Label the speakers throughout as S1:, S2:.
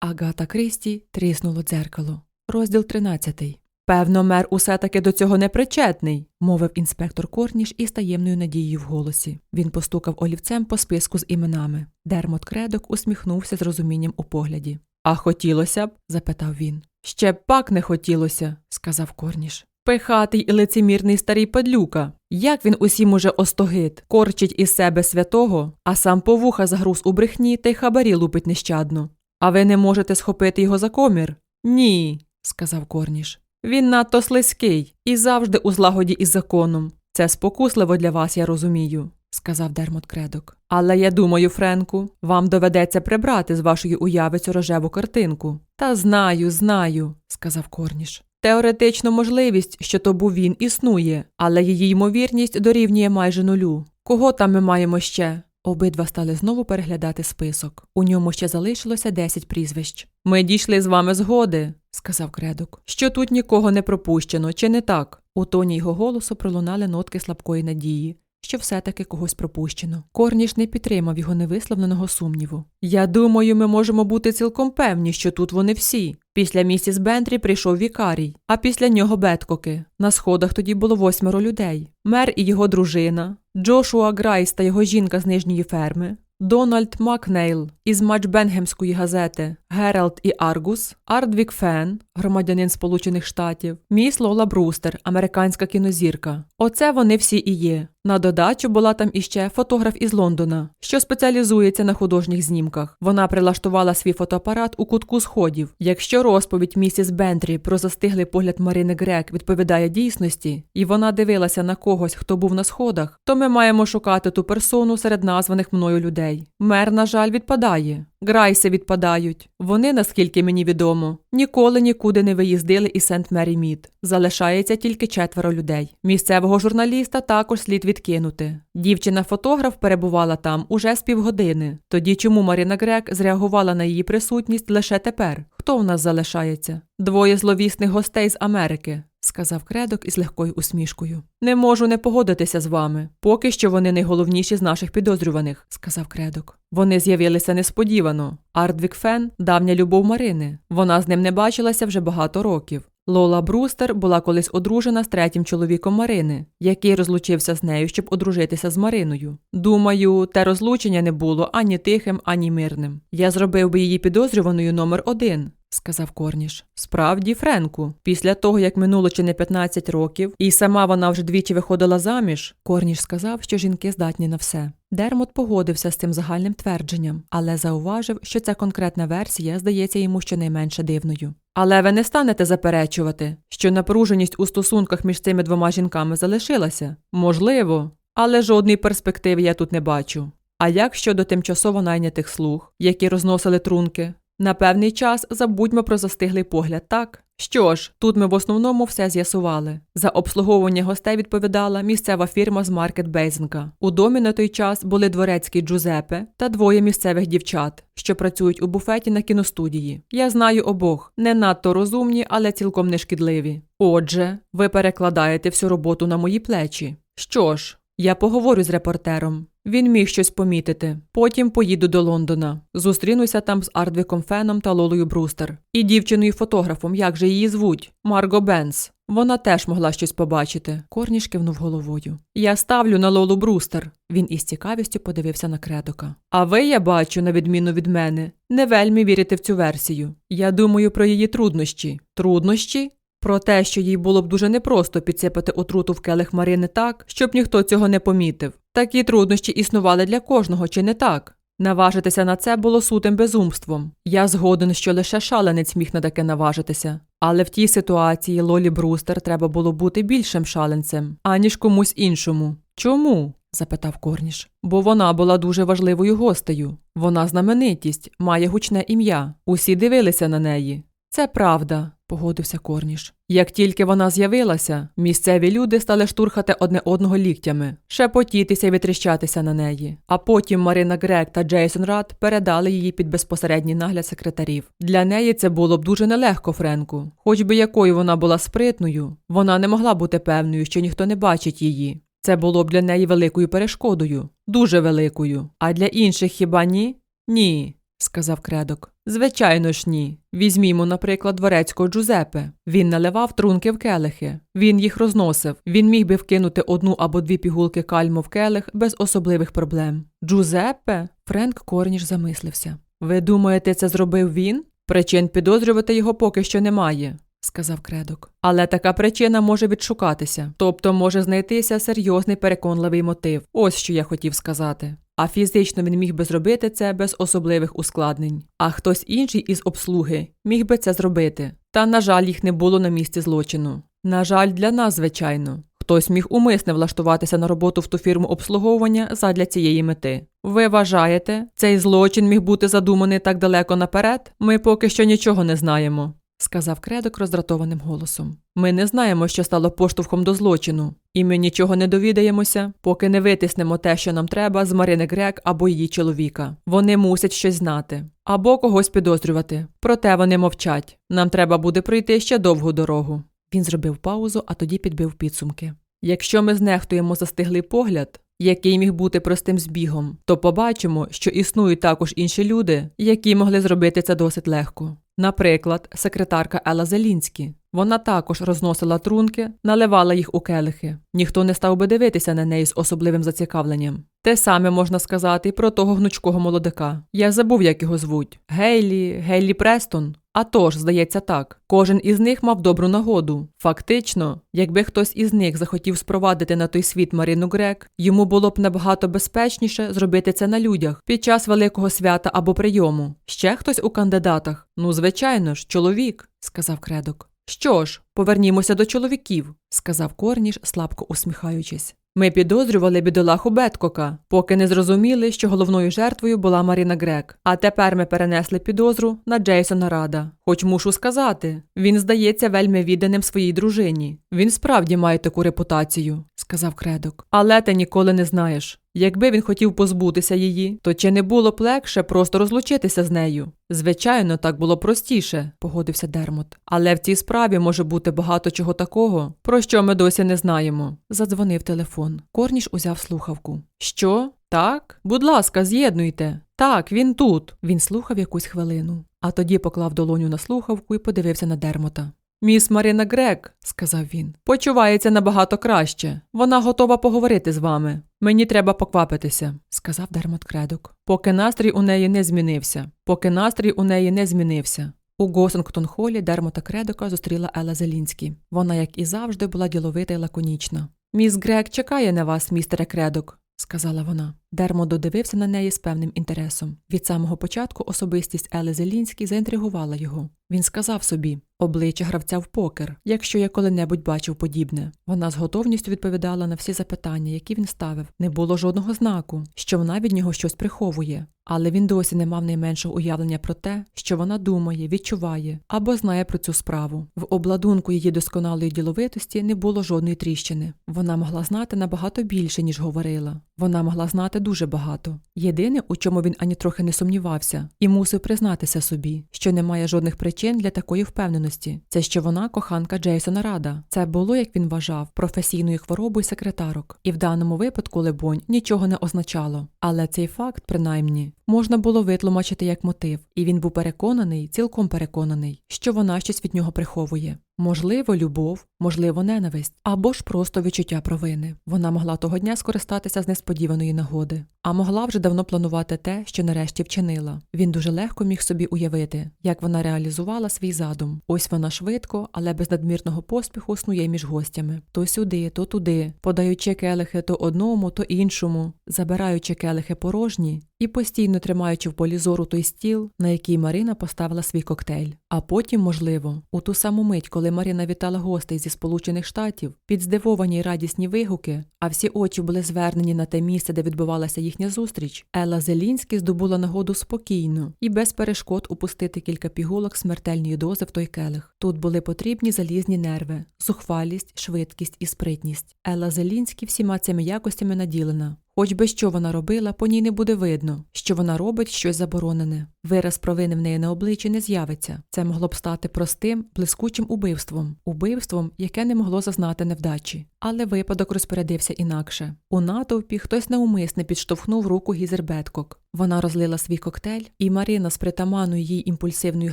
S1: Агата Крісті тріснуло дзеркало. Розділ 13. Певно, мер усе таки до цього не причетний, мовив інспектор Корніш із таємною надією в голосі. Він постукав олівцем по списку з іменами. Дермот Кредок усміхнувся з розумінням у погляді. А хотілося б? запитав він. Ще б пак не хотілося, сказав Корніш. Пихатий і лицемірний старий падлюка. Як він усім уже остогид, корчить із себе святого, а сам по вуха загруз у брехні та й хабарі лупить нещадно. А ви не можете схопити його за комір? Ні, сказав Корніш. Він надто слизький і завжди у злагоді із законом. Це спокусливо для вас, я розумію, сказав Дермот Кредок. Але я думаю, Френку, вам доведеться прибрати з вашої уяви цю рожеву картинку. Та знаю, знаю, сказав Корніш. Теоретично можливість, що то був він, існує, але її ймовірність дорівнює майже нулю. Кого там ми маємо ще? Обидва стали знову переглядати список. У ньому ще залишилося 10 прізвищ. Ми дійшли з вами згоди, сказав Кредок, що тут нікого не пропущено, чи не так? У тоні його голосу пролунали нотки слабкої надії, що все-таки когось пропущено. Корніш не підтримав його невисловленого сумніву. Я думаю, ми можемо бути цілком певні, що тут вони всі. Після місіс Бентрі прийшов вікарій, а після нього Беткоки. На сходах тоді було восьмеро людей: мер і його дружина, Джошуа Грайс та його жінка з нижньої ферми, Дональд Макнейл із Матчбенгемської газети Гералд і Аргус, Ардвік Фен, громадянин Сполучених Штатів, міс Лола Брустер, американська кінозірка. Оце вони всі і є. На додачу була там іще фотограф із Лондона, що спеціалізується на художніх знімках. Вона прилаштувала свій фотоапарат у кутку сходів. Якщо розповідь місіс Бентрі про застиглий погляд Марини Грек відповідає дійсності, і вона дивилася на когось, хто був на сходах, то ми маємо шукати ту персону серед названих мною людей. Мер, на жаль, відпадає. Грайси відпадають. Вони, наскільки мені відомо, ніколи нікуди не виїздили із Сент Мері Мід. Залишається тільки четверо людей. Місцевого журналіста також слід відкинути. Дівчина-фотограф перебувала там уже з півгодини. Тоді чому Марина Грек зреагувала на її присутність лише тепер? Хто в нас залишається? Двоє зловісних гостей з Америки. Сказав кредок із легкою усмішкою. Не можу не погодитися з вами. Поки що вони найголовніші з наших підозрюваних, сказав кредок. Вони з'явилися несподівано. Ардвік Фен давня любов Марини. Вона з ним не бачилася вже багато років. Лола Брустер була колись одружена з третім чоловіком Марини, який розлучився з нею, щоб одружитися з Мариною. Думаю, те розлучення не було ані тихим, ані мирним. Я зробив би її підозрюваною номер один. Сказав Корніш. Справді, Френку, після того, як минуло чи не 15 років, і сама вона вже двічі виходила заміж, Корніш сказав, що жінки здатні на все. Дермот погодився з цим загальним твердженням, але зауважив, що ця конкретна версія здається йому щонайменше дивною. Але ви не станете заперечувати, що напруженість у стосунках між цими двома жінками залишилася? Можливо, але жодної перспективи я тут не бачу. А як щодо тимчасово найнятих слуг, які розносили трунки? На певний час забудьмо про застиглий погляд, так? Що ж, тут ми в основному все з'ясували. За обслуговування гостей відповідала місцева фірма з Маркет Бейзенка. У домі на той час були дворецький Джузепе та двоє місцевих дівчат, що працюють у буфеті на кіностудії. Я знаю обох, не надто розумні, але цілком нешкідливі. Отже, ви перекладаєте всю роботу на мої плечі. Що ж, я поговорю з репортером. Він міг щось помітити. Потім поїду до Лондона. Зустрінуся там з Ардвіком Феном та Лолою Брустер. І дівчиною-фотографом, як же її звуть? Марго Бенс. Вона теж могла щось побачити. Корніш кивнув головою. Я ставлю на Лолу Брустер. Він із цікавістю подивився на кредока. А ви, я бачу, на відміну від мене, не вельми вірите в цю версію. Я думаю про її труднощі. Труднощі? Про те, що їй було б дуже непросто підсипати отруту в келих Марини так, щоб ніхто цього не помітив. Такі труднощі існували для кожного, чи не так? Наважитися на це було сутим безумством. Я згоден, що лише шаленець міг на таке наважитися. Але в тій ситуації Лолі Брустер треба було бути більшим шаленцем, аніж комусь іншому. Чому? запитав Корніш. Бо вона була дуже важливою гостею. Вона знаменитість, має гучне ім'я. Усі дивилися на неї. Це правда, погодився Корніш. Як тільки вона з'явилася, місцеві люди стали штурхати одне одного ліктями, шепотітися і витріщатися на неї. А потім Марина Грек та Джейсон Рад передали її під безпосередній нагляд секретарів. Для неї це було б дуже нелегко, Френку. Хоч би якою вона була спритною, вона не могла бути певною, що ніхто не бачить її. Це було б для неї великою перешкодою, дуже великою. А для інших хіба ні? Ні. Сказав кредок. Звичайно ж ні. Візьмімо, наприклад, дворецького Джузепе. Він наливав трунки в келихи. Він їх розносив. Він міг би вкинути одну або дві пігулки кальму в келих без особливих проблем. Джузеппе? Френк Корніш замислився. Ви думаєте, це зробив він? Причин підозрювати його поки що немає. Сказав кредок. Але така причина може відшукатися, тобто може знайтися серйозний переконливий мотив. Ось що я хотів сказати. А фізично він міг би зробити це без особливих ускладнень. А хтось інший із обслуги міг би це зробити. Та, на жаль, їх не було на місці злочину. На жаль, для нас, звичайно. Хтось міг умисне влаштуватися на роботу в ту фірму обслуговування задля цієї мети. Ви вважаєте, цей злочин міг бути задуманий так далеко наперед? Ми поки що нічого не знаємо, сказав кредок роздратованим голосом. Ми не знаємо, що стало поштовхом до злочину, і ми нічого не довідаємося, поки не витиснемо те, що нам треба, з Марини Грек або її чоловіка. Вони мусять щось знати або когось підозрювати. Проте вони мовчать. Нам треба буде пройти ще довгу дорогу. Він зробив паузу, а тоді підбив підсумки. Якщо ми знехтуємо застиглий погляд, який міг бути простим збігом, то побачимо, що існують також інші люди, які могли зробити це досить легко. Наприклад, секретарка Ела Зелінські. Вона також розносила трунки, наливала їх у келихи. Ніхто не став би дивитися на неї з особливим зацікавленням. Те саме можна сказати про того гнучкого молодика. Я забув, як його звуть. Гейлі, Гейлі Престон. А тож, здається так, кожен із них мав добру нагоду. Фактично, якби хтось із них захотів спровадити на той світ Марину Грек, йому було б набагато безпечніше зробити це на людях під час великого свята або прийому. Ще хтось у кандидатах? Ну, звичайно ж, чоловік, сказав кредок. Що ж, повернімося до чоловіків, сказав Корніш, слабко усміхаючись. Ми підозрювали бідолаху Беткока, поки не зрозуміли, що головною жертвою була Маріна Грек. А тепер ми перенесли підозру на Джейсона Рада. Хоч мушу сказати, він здається вельми відданим своїй дружині. Він справді має таку репутацію, сказав кредок. Але ти ніколи не знаєш. Якби він хотів позбутися її, то чи не було б легше просто розлучитися з нею? Звичайно, так було простіше, погодився Дермот. Але в цій справі може бути багато чого такого, про що ми досі не знаємо. Задзвонив телефон. Корніш узяв слухавку. Що? Так? Будь ласка, з'єднуйте. Так, він тут. Він слухав якусь хвилину, а тоді поклав долоню на слухавку і подивився на Дермота. Міс Марина Грек, сказав він, почувається набагато краще. Вона готова поговорити з вами. Мені треба поквапитися, сказав Дермот Кредок. Поки настрій у неї не змінився. Поки настрій у неї не змінився. У Госингтон холі Дермота Кредока зустріла Ела Зелінські. Вона, як і завжди, була діловита й лаконічна. Міс Грек чекає на вас, містере Кредок, сказала вона. Дермо додивився на неї з певним інтересом. Від самого початку особистість Ели Зелінській заінтригувала його. Він сказав собі обличчя гравця в покер, якщо я коли-небудь бачив подібне. Вона з готовністю відповідала на всі запитання, які він ставив. Не було жодного знаку, що вона від нього щось приховує. Але він досі не мав найменшого уявлення про те, що вона думає, відчуває або знає про цю справу. В обладунку її досконалої діловитості не було жодної тріщини. Вона могла знати набагато більше, ніж говорила. Вона могла знати дуже багато. Єдине, у чому він ані трохи не сумнівався, і мусив признатися собі, що немає жодних причин для такої впевненості. Це що вона коханка Джейсона Рада. Це було, як він вважав, професійною хворобою секретарок, і в даному випадку, лебонь, нічого не означало. Але цей факт, принаймні, можна було витлумачити як мотив, і він був переконаний, цілком переконаний, що вона щось від нього приховує. Можливо, любов, можливо, ненависть або ж просто відчуття провини. Вона могла того дня скористатися з несподіваної нагоди, а могла вже давно планувати те, що нарешті вчинила. Він дуже легко міг собі уявити, як вона реалізувала свій задум. Ось вона швидко, але без надмірного поспіху снує між гостями то сюди, то туди, подаючи келихи то одному, то іншому, забираючи келихи порожні і постійно тримаючи в полі зору той стіл, на який Марина поставила свій коктейль. А потім, можливо, у ту саму мить, коли Марина вітала гостей зі Сполучених Штатів, під здивовані й радісні вигуки, а всі очі були звернені на те місце, де відбувалася їхня зустріч, Елла Зелінський здобула нагоду спокійно і без перешкод упустити кілька пігулок смертельної дози в той келих. Тут були потрібні залізні нерви, зухвалість, швидкість і спритність. Елла Зелінський всіма цими якостями наділена. Хоч би що вона робила, по ній не буде видно, що вона робить щось заборонене. Вираз провини в неї на обличчі не з'явиться. Це могло б стати простим, блискучим убивством, убивством, яке не могло зазнати невдачі. Але випадок розпорядився інакше. У натовпі хтось неумисне підштовхнув руку Гізер Беткок. Вона розлила свій коктейль, і Марина з притаманною їй імпульсивною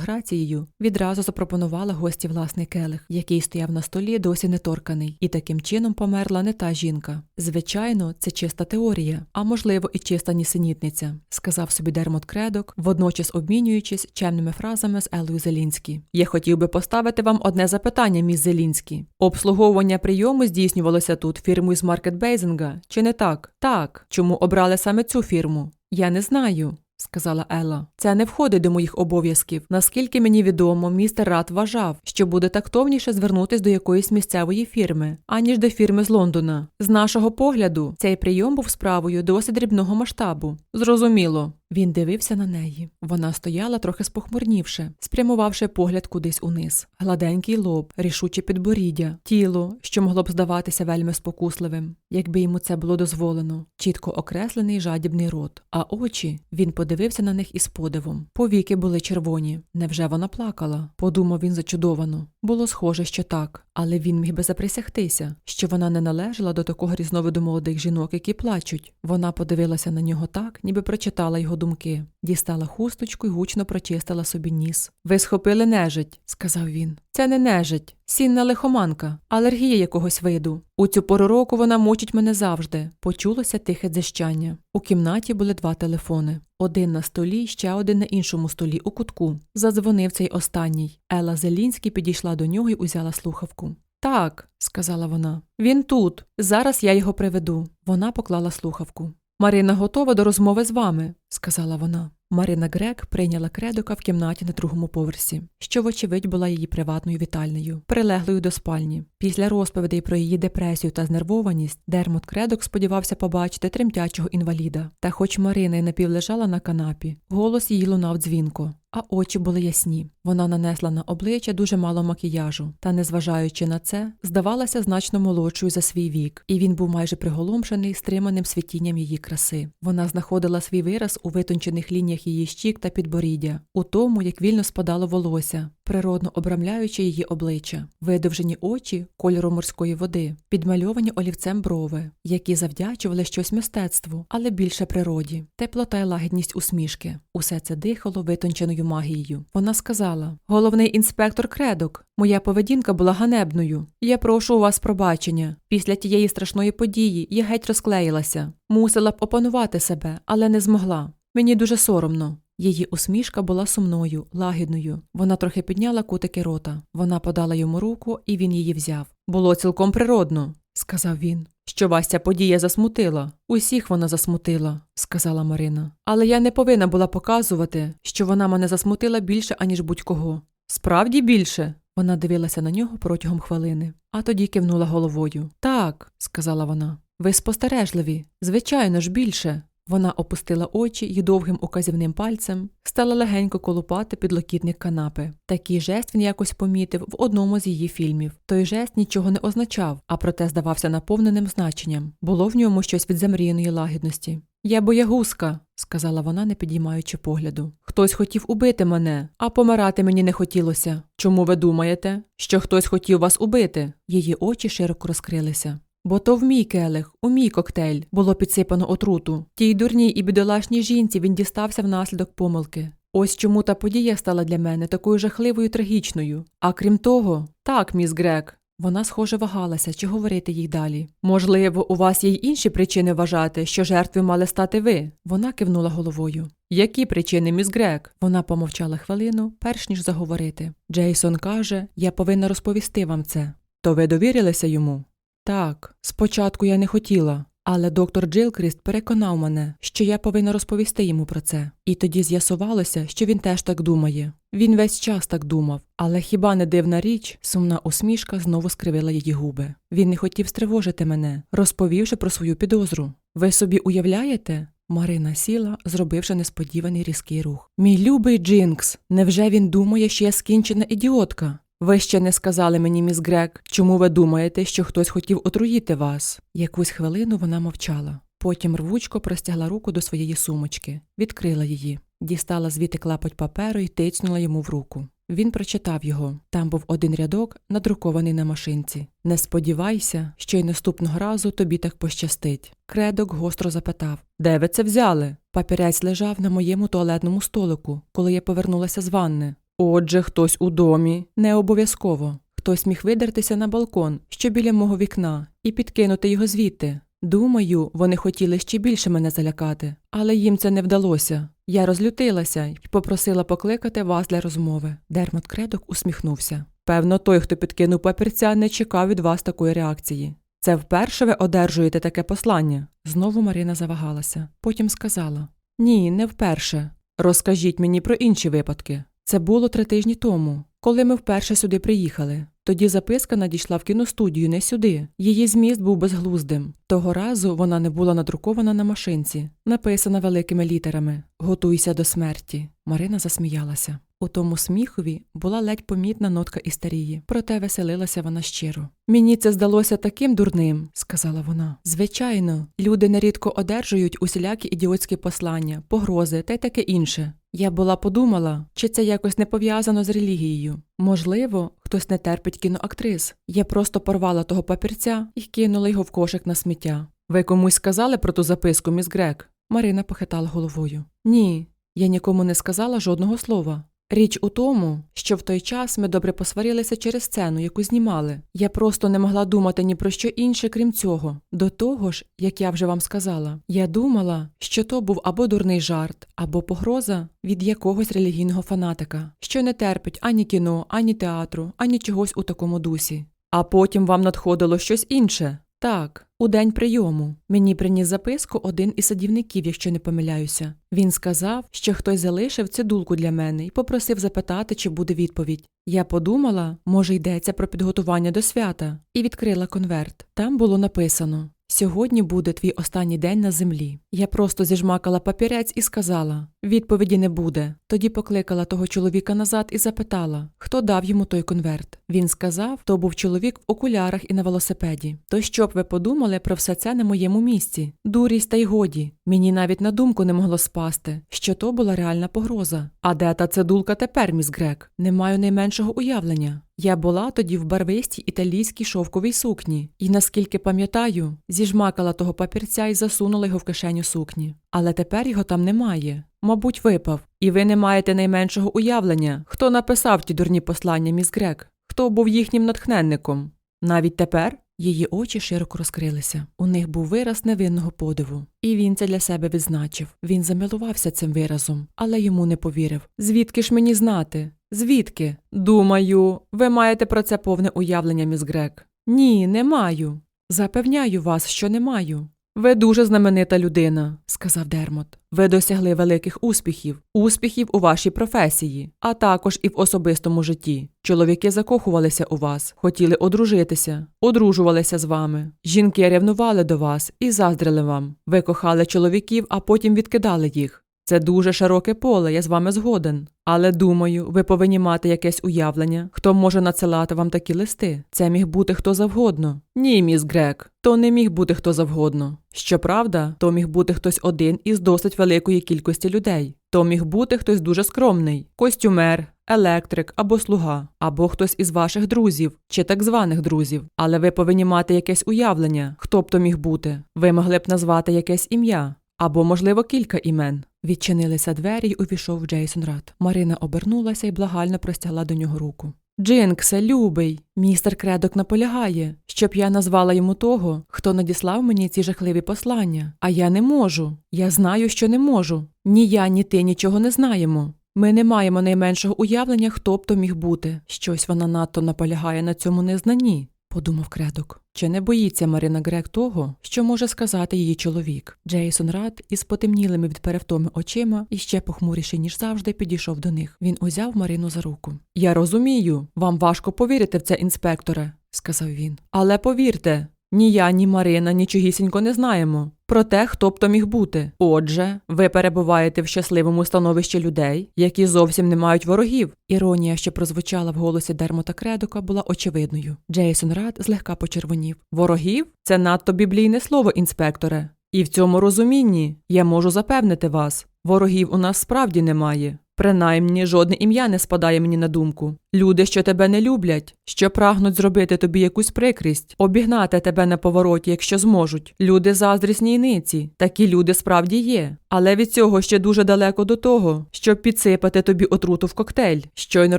S1: грацією відразу запропонувала гості власний келих, який стояв на столі досі не торканий, і таким чином померла не та жінка. Звичайно, це чиста теорія, а можливо і чиста нісенітниця, сказав собі Дермот Кредок, водночас обмінюючись чемними фразами з Елою Зелінські. Я хотів би поставити вам одне запитання, міс Зелінські. Обслуговування прийому здійснювалося тут фірмою з Маркетбейзинга, чи не так? Так. Чому обрали саме цю фірму? Я не знаю. Сказала Елла, це не входить до моїх обов'язків. Наскільки мені відомо, містер Рат вважав, що буде тактовніше звернутись до якоїсь місцевої фірми, аніж до фірми з Лондона. З нашого погляду, цей прийом був справою досить дрібного масштабу. Зрозуміло. Він дивився на неї. Вона стояла трохи спохмурнівши, спрямувавши погляд кудись униз. Гладенький лоб, рішуче підборіддя, тіло, що могло б здаватися вельми спокусливим, якби йому це було дозволено, чітко окреслений жадібний рот. А очі він подивився на них із подивом. Повіки були червоні. Невже вона плакала? Подумав він зачудовано. Було схоже, що так, але він міг би заприсягтися, що вона не належала до такого різновиду молодих жінок, які плачуть. Вона подивилася на нього так, ніби прочитала його думки, дістала хусточку і гучно прочистила собі ніс. Ви схопили нежить, сказав він. Це не нежить, сінна лихоманка, алергія якогось виду. У цю пору року вона мучить мене завжди. Почулося тихе дзищання. У кімнаті були два телефони. Один на столі, ще один на іншому столі у кутку. Задзвонив цей останній. Ела Зелінський підійшла до нього і узяла слухавку. Так, сказала вона. Він тут. Зараз я його приведу. Вона поклала слухавку. Марина готова до розмови з вами, сказала вона. Марина Грек прийняла кредока в кімнаті на другому поверсі, що, вочевидь, була її приватною вітальнею, прилеглою до спальні. Після розповідей про її депресію та знервованість Дермот Кредок сподівався побачити тремтячого інваліда. Та, хоч Марина й напівлежала на канапі, голос її лунав дзвінко. А очі були ясні. Вона нанесла на обличчя дуже мало макіяжу, та, незважаючи на це, здавалася значно молодшою за свій вік, і він був майже приголомшений стриманим світінням її краси. Вона знаходила свій вираз у витончених лініях її щік та підборіддя, у тому, як вільно спадало волосся, природно обрамляючи її обличчя, видовжені очі кольору морської води, підмальовані олівцем брови, які завдячували щось мистецтву, але більше природі, теплота й лагідність усмішки. Усе це дихало витонченою магією. Вона сказала: Головний інспектор кредок, моя поведінка була ганебною. Я прошу у вас пробачення. Після тієї страшної події я геть розклеїлася. Мусила б опанувати себе, але не змогла. Мені дуже соромно. Її усмішка була сумною, лагідною. Вона трохи підняла кутики рота. Вона подала йому руку, і він її взяв. Було цілком природно, сказав він. Що вас ця подія засмутила? Усіх вона засмутила, сказала Марина. Але я не повинна була показувати, що вона мене засмутила більше, аніж будь-кого. Справді більше. Вона дивилася на нього протягом хвилини, а тоді кивнула головою. Так, сказала вона. Ви спостережливі, звичайно ж, більше. Вона опустила очі і довгим указівним пальцем стала легенько колупати підлокітник канапи. Такий жест він якось помітив в одному з її фільмів. Той жест нічого не означав, а проте здавався наповненим значенням. Було в ньому щось від замріяної лагідності. Я боягузка, сказала вона, не підіймаючи погляду. Хтось хотів убити мене, а помирати мені не хотілося. Чому ви думаєте, що хтось хотів вас убити? Її очі широко розкрилися. Бо то в мій келих, у мій коктейль було підсипано отруту. Тій дурній і бідолашній жінці він дістався внаслідок помилки. Ось чому та подія стала для мене такою жахливою трагічною. А крім того, так, міс Грек. Вона, схоже, вагалася, чи говорити їй далі. Можливо, у вас є й інші причини вважати, що жертви мали стати ви. Вона кивнула головою. Які причини, міс Грек? Вона помовчала хвилину, перш ніж заговорити. Джейсон каже, я повинна розповісти вам це. То ви довірилися йому? Так, спочатку я не хотіла, але доктор Джилкріст переконав мене, що я повинна розповісти йому про це. І тоді з'ясувалося, що він теж так думає. Він весь час так думав, але хіба не дивна річ, сумна усмішка знову скривила її губи. Він не хотів стривожити мене, розповівши про свою підозру. Ви собі уявляєте? Марина сіла, зробивши несподіваний різкий рух. Мій любий Джинкс, невже він думає, що я скінчена ідіотка? Ви ще не сказали мені, міс Грек, чому ви думаєте, що хтось хотів отруїти вас? Якусь хвилину вона мовчала. Потім рвучко простягла руку до своєї сумочки, відкрила її, дістала звідти клапоть паперу і тицнула йому в руку. Він прочитав його. Там був один рядок, надрукований на машинці. Не сподівайся, що й наступного разу тобі так пощастить. Кредок гостро запитав Де ви це взяли? Папірець лежав на моєму туалетному столику, коли я повернулася з ванни. Отже, хтось у домі. Не обов'язково. Хтось міг видертися на балкон, що біля мого вікна, і підкинути його звідти. Думаю, вони хотіли ще більше мене залякати, але їм це не вдалося. Я розлютилася і попросила покликати вас для розмови. Дермот Кредок усміхнувся. Певно, той, хто підкинув папірця, не чекав від вас такої реакції. Це вперше ви одержуєте таке послання. Знову Марина завагалася. Потім сказала: Ні, не вперше. Розкажіть мені про інші випадки. Це було три тижні тому, коли ми вперше сюди приїхали. Тоді записка надійшла в кіностудію, не сюди. Її зміст був безглуздим. Того разу вона не була надрукована на машинці, написана великими літерами Готуйся до смерті. Марина засміялася. У тому сміхові була ледь помітна нотка істерії, проте веселилася вона щиро. Мені це здалося таким дурним, сказала вона. Звичайно, люди нерідко одержують усілякі ідіотські послання, погрози та й таке інше. Я була подумала, чи це якось не пов'язано з релігією. Можливо, хтось не терпить кіноактрис. Я просто порвала того папірця і кинула його в кошик на сміття. Ви комусь сказали про ту записку, міс Грек? Марина похитала головою. Ні, я нікому не сказала жодного слова. Річ у тому, що в той час ми добре посварилися через сцену, яку знімали. Я просто не могла думати ні про що інше, крім цього. До того ж, як я вже вам сказала, я думала, що то був або дурний жарт, або погроза від якогось релігійного фанатика, що не терпить ані кіно, ані театру, ані чогось у такому дусі. А потім вам надходило щось інше. Так, у день прийому мені приніс записку один із садівників, якщо не помиляюся. Він сказав, що хтось залишив цидулку для мене і попросив запитати, чи буде відповідь. Я подумала, може, йдеться про підготування до свята, і відкрила конверт. Там було написано: Сьогодні буде твій останній день на землі. Я просто зіжмакала папірець і сказала: відповіді не буде. Тоді покликала того чоловіка назад і запитала, хто дав йому той конверт. Він сказав, то був чоловік в окулярах і на велосипеді. То що б ви подумали про все це на моєму місці? Дурість та й годі. Мені навіть на думку не могло спасти, що то була реальна погроза. А де та цидулка тепер, міс Грек? Не маю найменшого уявлення. Я була тоді в барвистій італійській шовковій сукні, і, наскільки пам'ятаю, зіжмакала того папірця і засунула його в кишеню сукні. Але тепер його там немає. Мабуть, випав. І ви не маєте найменшого уявлення, хто написав ті дурні послання, міс Грек, хто був їхнім натхненником. Навіть тепер її очі широко розкрилися. У них був вираз невинного подиву. І він це для себе відзначив. Він замилувався цим виразом, але йому не повірив. Звідки ж мені знати? Звідки? Думаю, ви маєте про це повне уявлення, міс Грек. Ні, не маю. Запевняю вас, що не маю. Ви дуже знаменита людина, сказав Дермот. Ви досягли великих успіхів, успіхів у вашій професії, а також і в особистому житті. Чоловіки закохувалися у вас, хотіли одружитися, одружувалися з вами. Жінки ревнували до вас і заздрили вам. Ви кохали чоловіків, а потім відкидали їх. Це дуже широке поле, я з вами згоден. Але думаю, ви повинні мати якесь уявлення, хто може надсилати вам такі листи. Це міг бути хто завгодно. Ні, міс Грек, то не міг бути хто завгодно. Щоправда, то міг бути хтось один із досить великої кількості людей. То міг бути хтось дуже скромний, костюмер, електрик або слуга, або хтось із ваших друзів чи так званих друзів. Але ви повинні мати якесь уявлення, хто б то міг бути. Ви могли б назвати якесь ім'я. Або, можливо, кілька імен. Відчинилися двері й увійшов Джейсон Рад. Марина обернулася і благально простягла до нього руку. Джинксе, любий, містер Кредок наполягає, щоб я назвала йому того, хто надіслав мені ці жахливі послання. А я не можу. Я знаю, що не можу. Ні я, ні ти нічого не знаємо. Ми не маємо найменшого уявлення, хто б то міг бути. Щось вона надто наполягає на цьому незнанні, подумав Кредок. Чи не боїться Марина Грек того, що може сказати її чоловік? Джейсон Рад із потемнілими від перевтоми очима і ще похмуріший, ніж завжди, підійшов до них. Він узяв Марину за руку. Я розумію, вам важко повірити в це, інспекторе, сказав він. Але повірте, ні я, ні Марина нічогісінько не знаємо про те, хто б то міг бути. Отже, ви перебуваєте в щасливому становищі людей, які зовсім не мають ворогів. Іронія, що прозвучала в голосі Дермота Кредока, була очевидною. Джейсон Рад злегка почервонів. Ворогів? Це надто біблійне слово, інспекторе. І в цьому розумінні я можу запевнити вас, ворогів у нас справді немає. Принаймні, жодне ім'я не спадає мені на думку. Люди, що тебе не люблять, що прагнуть зробити тобі якусь прикрість, обігнати тебе на повороті, якщо зможуть. Люди заздрісні й. Такі люди справді є. Але від цього ще дуже далеко до того, щоб підсипати тобі отруту в коктейль. Щойно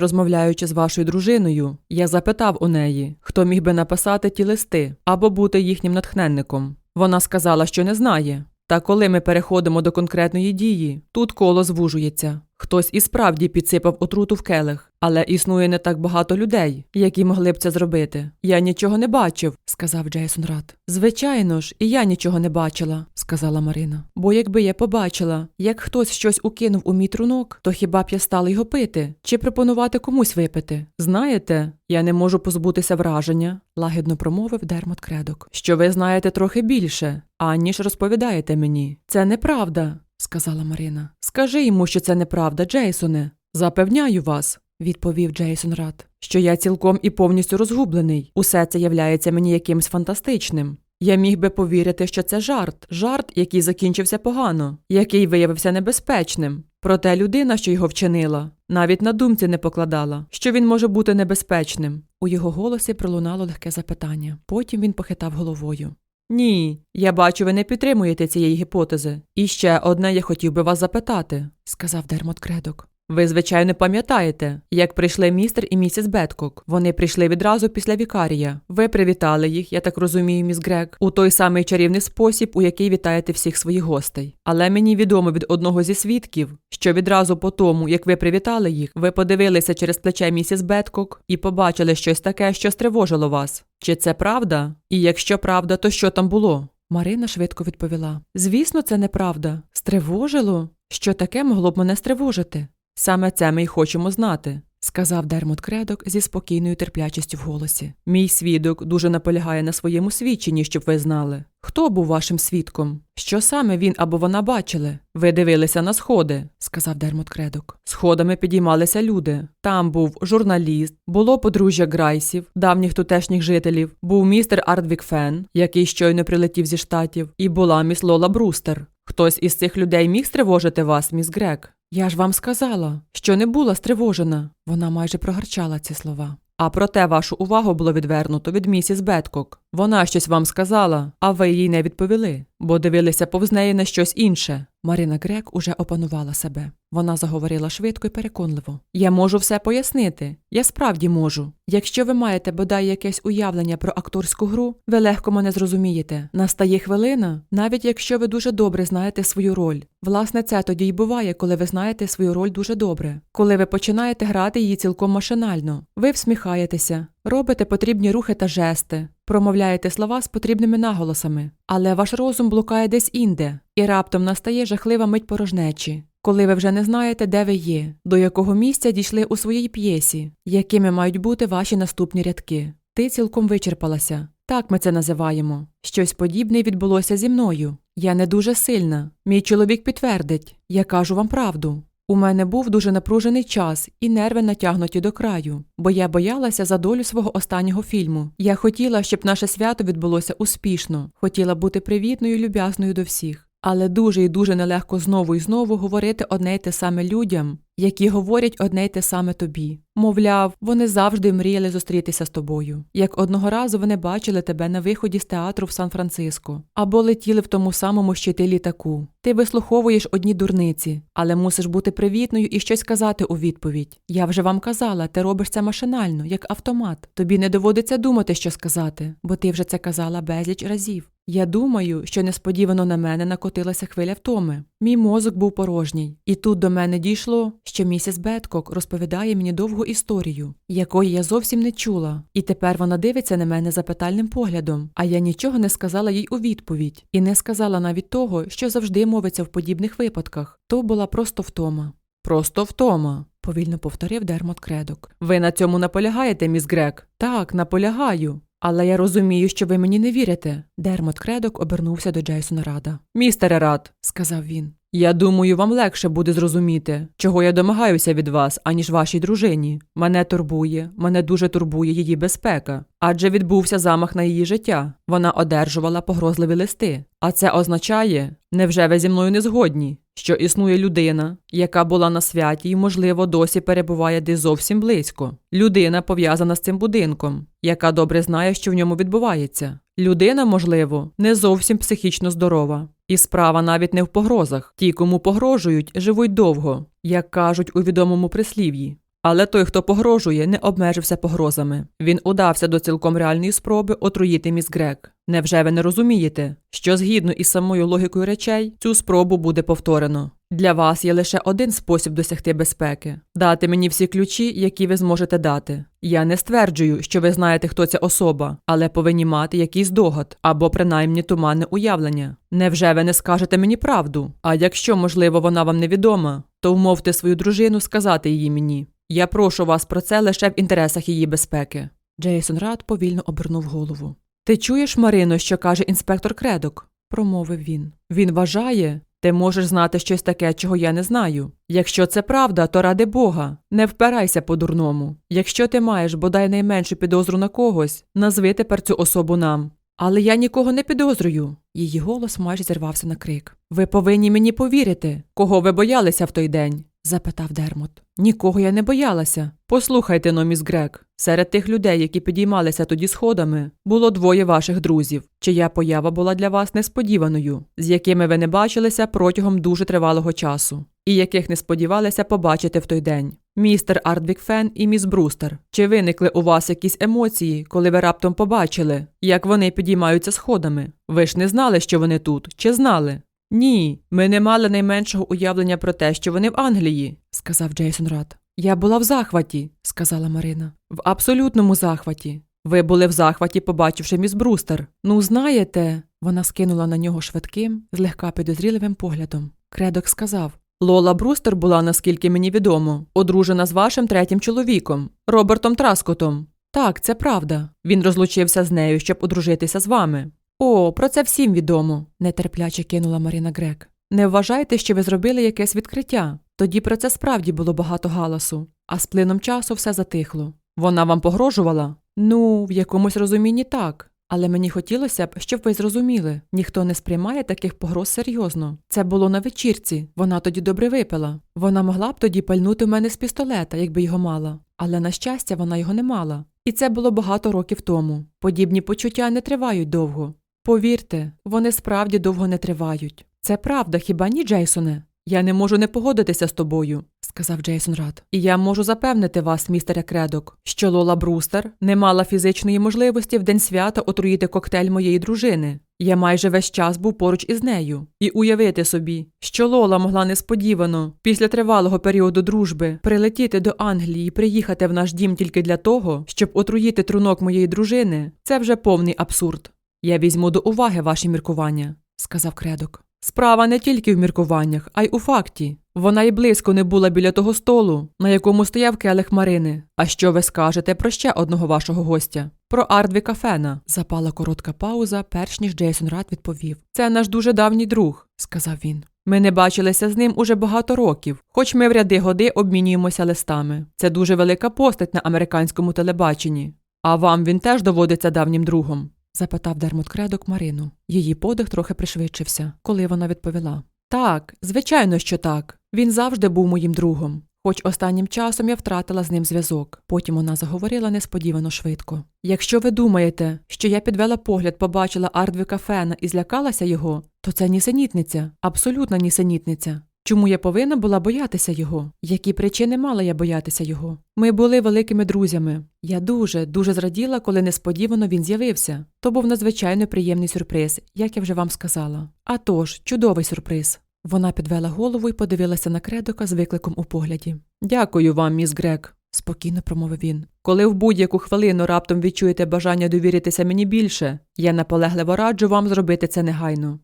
S1: розмовляючи з вашою дружиною, я запитав у неї, хто міг би написати ті листи або бути їхнім натхненником. Вона сказала, що не знає. Та коли ми переходимо до конкретної дії, тут коло звужується. Хтось і справді підсипав отруту в келих, але існує не так багато людей, які могли б це зробити. Я нічого не бачив, сказав Джейсон Рад. Звичайно ж, і я нічого не бачила, сказала Марина. Бо якби я побачила, як хтось щось укинув у мій трунок, то хіба б я стала його пити чи пропонувати комусь випити? Знаєте, я не можу позбутися враження, лагідно промовив Дермот Кредок, що ви знаєте трохи більше, аніж розповідаєте мені. Це неправда, сказала Марина. Скажи йому, що це неправда, Джейсоне. Запевняю вас, відповів Джейсон Рад, що я цілком і повністю розгублений. Усе це являється мені якимсь фантастичним. Я міг би повірити, що це жарт, жарт, який закінчився погано, який виявився небезпечним. Проте людина, що його вчинила, навіть на думці не покладала, що він може бути небезпечним. У його голосі пролунало легке запитання. Потім він похитав головою. Ні, я бачу, ви не підтримуєте цієї гіпотези. І ще одне я хотів би вас запитати, сказав Дермот Кредок. Ви, звичайно, пам'ятаєте, як прийшли містер і місіс Беткок. Вони прийшли відразу після вікарія. Ви привітали їх, я так розумію, міс Грек, у той самий чарівний спосіб, у який вітаєте всіх своїх гостей. Але мені відомо від одного зі свідків, що відразу по тому, як ви привітали їх, ви подивилися через плече місіс Беткок і побачили щось таке, що стривожило вас. Чи це правда? І якщо правда, то що там було? Марина швидко відповіла: Звісно, це неправда. Стривожило? Що таке могло б мене стривожити? Саме це ми й хочемо знати, сказав Дермот Кредок зі спокійною терплячістю в голосі. Мій свідок дуже наполягає на своєму свідченні, щоб ви знали. Хто був вашим свідком? Що саме він або вона бачили? Ви дивилися на сходи, сказав Дермот Кредок. Сходами підіймалися люди. Там був журналіст, було подружжя Грайсів, давніх тутешніх жителів, був містер Ардвік Фен, який щойно прилетів зі штатів, і була міс Лола Брустер. Хтось із цих людей міг стривожити вас, міс Грек? Я ж вам сказала, що не була стривожена. Вона майже прогарчала ці слова. А проте вашу увагу було відвернуто від місіс Беткок. Вона щось вам сказала, а ви їй не відповіли, бо дивилися повз неї на щось інше. Марина Грек уже опанувала себе. Вона заговорила швидко і переконливо. Я можу все пояснити. Я справді можу. Якщо ви маєте бодай якесь уявлення про акторську гру, ви легко мене зрозумієте. Настає хвилина, навіть якщо ви дуже добре знаєте свою роль. Власне, це тоді й буває, коли ви знаєте свою роль дуже добре, коли ви починаєте грати її цілком машинально. Ви всміхаєтеся, робите потрібні рухи та жести, промовляєте слова з потрібними наголосами, але ваш розум блукає десь інде, і раптом настає жахлива мить порожнечі. Коли ви вже не знаєте, де ви є, до якого місця дійшли у своїй п'єсі, якими мають бути ваші наступні рядки. Ти цілком вичерпалася. Так ми це називаємо. Щось подібне відбулося зі мною. Я не дуже сильна. Мій чоловік підтвердить, я кажу вам правду. У мене був дуже напружений час і нерви натягнуті до краю, бо я боялася за долю свого останнього фільму. Я хотіла, щоб наше свято відбулося успішно, хотіла бути привітною люб'язною до всіх. Але дуже і дуже нелегко знову і знову говорити одне й те саме людям, які говорять одне й те саме тобі. Мовляв, вони завжди мріяли зустрітися з тобою. Як одного разу вони бачили тебе на виході з театру в Сан-Франциско, або летіли в тому самому щиті літаку. Ти вислуховуєш одні дурниці, але мусиш бути привітною і щось казати у відповідь. Я вже вам казала, ти робиш це машинально, як автомат. Тобі не доводиться думати, що сказати, бо ти вже це казала безліч разів. Я думаю, що несподівано на мене накотилася хвиля втоми. Мій мозок був порожній, і тут до мене дійшло, що місіс Беткок розповідає мені довгу історію, якої я зовсім не чула, і тепер вона дивиться на мене запитальним поглядом, а я нічого не сказала їй у відповідь, і не сказала навіть того, що завжди мовиться в подібних випадках. То була просто втома. Просто втома. повільно повторив Дермот Кредок. Ви на цьому наполягаєте, міс Грек? Так, наполягаю. Але я розумію, що ви мені не вірите. Дермот Кредок обернувся до Джейсона Рада. Містере Рад, сказав він, Я думаю, вам легше буде зрозуміти, чого я домагаюся від вас, аніж вашій дружині. Мене турбує, мене дуже турбує її безпека. Адже відбувся замах на її життя. Вона одержувала погрозливі листи. А це означає, невже ви зі мною не згодні, що існує людина, яка була на святі і, можливо, досі перебуває десь зовсім близько. Людина пов'язана з цим будинком, яка добре знає, що в ньому відбувається. Людина, можливо, не зовсім психічно здорова. І справа навіть не в погрозах. Ті, кому погрожують, живуть довго, як кажуть у відомому прислів'ї. Але той, хто погрожує, не обмежився погрозами. Він удався до цілком реальної спроби отруїти міс Грек. Невже ви не розумієте, що згідно із самою логікою речей цю спробу буде повторено? Для вас є лише один спосіб досягти безпеки дати мені всі ключі, які ви зможете дати. Я не стверджую, що ви знаєте, хто ця особа, але повинні мати якийсь догад або принаймні туманне уявлення. Невже ви не скажете мені правду? А якщо, можливо, вона вам невідома, то вмовте свою дружину сказати її мені. Я прошу вас про це лише в інтересах її безпеки. Джейсон Рад повільно обернув голову. Ти чуєш, Марино, що каже інспектор Кредок? промовив він. Він вважає, ти можеш знати щось таке, чого я не знаю. Якщо це правда, то ради Бога, не впирайся по-дурному. Якщо ти маєш бодай найменшу підозру на когось, назви тепер цю особу нам. Але я нікого не підозрюю. Її голос майже зірвався на крик. Ви повинні мені повірити, кого ви боялися в той день? запитав Дермот. Нікого я не боялася. Послухайте но, міс Грек. Серед тих людей, які підіймалися тоді сходами, було двоє ваших друзів, чия поява була для вас несподіваною, з якими ви не бачилися протягом дуже тривалого часу, і яких не сподівалися побачити в той день. Містер Ардвік Фен і міс Брустер. Чи виникли у вас якісь емоції, коли ви раптом побачили, як вони підіймаються сходами? Ви ж не знали, що вони тут, чи знали? Ні, ми не мали найменшого уявлення про те, що вони в Англії, сказав Джейсон Рад. Я була в захваті, сказала Марина. В абсолютному захваті. Ви були в захваті, побачивши міс Брустер. Ну, знаєте, вона скинула на нього швидким, злегка підозріливим поглядом. Кредок сказав: Лола Брустер була, наскільки мені відомо, одружена з вашим третім чоловіком, Робертом Траскотом. Так, це правда. Він розлучився з нею, щоб одружитися з вами. О, про це всім відомо, нетерпляче кинула Марина Грек. Не вважайте, що ви зробили якесь відкриття. Тоді про це справді було багато галасу, а з плином часу все затихло. Вона вам погрожувала? Ну, в якомусь розумінні так. Але мені хотілося б, щоб ви зрозуміли, ніхто не сприймає таких погроз серйозно. Це було на вечірці, вона тоді добре випила. Вона могла б тоді пальнути в мене з пістолета, якби його мала. Але, на щастя, вона його не мала. І це було багато років тому. Подібні почуття не тривають довго. Повірте, вони справді довго не тривають. Це правда, хіба ні, Джейсоне? Я не можу не погодитися з тобою, сказав Джейсон Рад. І я можу запевнити вас, містере Кредок, що Лола Брустер не мала фізичної можливості в день свята отруїти коктейль моєї дружини. Я майже весь час був поруч із нею. І уявити собі, що Лола могла несподівано, після тривалого періоду дружби, прилетіти до Англії і приїхати в наш дім тільки для того, щоб отруїти трунок моєї дружини, це вже повний абсурд. Я візьму до уваги ваші міркування, сказав Кредок. Справа не тільки в міркуваннях, а й у факті. Вона й близько не була біля того столу, на якому стояв келих Марини. А що ви скажете про ще одного вашого гостя? Про Ардвіка Фена. Запала коротка пауза, перш ніж Джейсон Рад відповів. Це наш дуже давній друг, сказав він. Ми не бачилися з ним уже багато років, хоч ми в ряди годи обмінюємося листами. Це дуже велика постать на американському телебаченні. А вам він теж доводиться давнім другом запитав Дермот Кредок Марину. Її подих трохи пришвидшився, коли вона відповіла. Так, звичайно, що так. Він завжди був моїм другом. Хоч останнім часом я втратила з ним зв'язок. Потім вона заговорила несподівано швидко. Якщо ви думаєте, що я підвела погляд, побачила Ардвіка Фена і злякалася його, то це нісенітниця, абсолютна нісенітниця. Чому я повинна була боятися його? Які причини мала я боятися його? Ми були великими друзями. Я дуже, дуже зраділа, коли несподівано він з'явився. То був надзвичайно приємний сюрприз, як я вже вам сказала. А тож, чудовий сюрприз. Вона підвела голову і подивилася на кредока з викликом у погляді. Дякую вам, міс Грек, спокійно промовив він. Коли в будь-яку хвилину раптом відчуєте бажання довіритися мені більше, я наполегливо раджу вам зробити це негайно.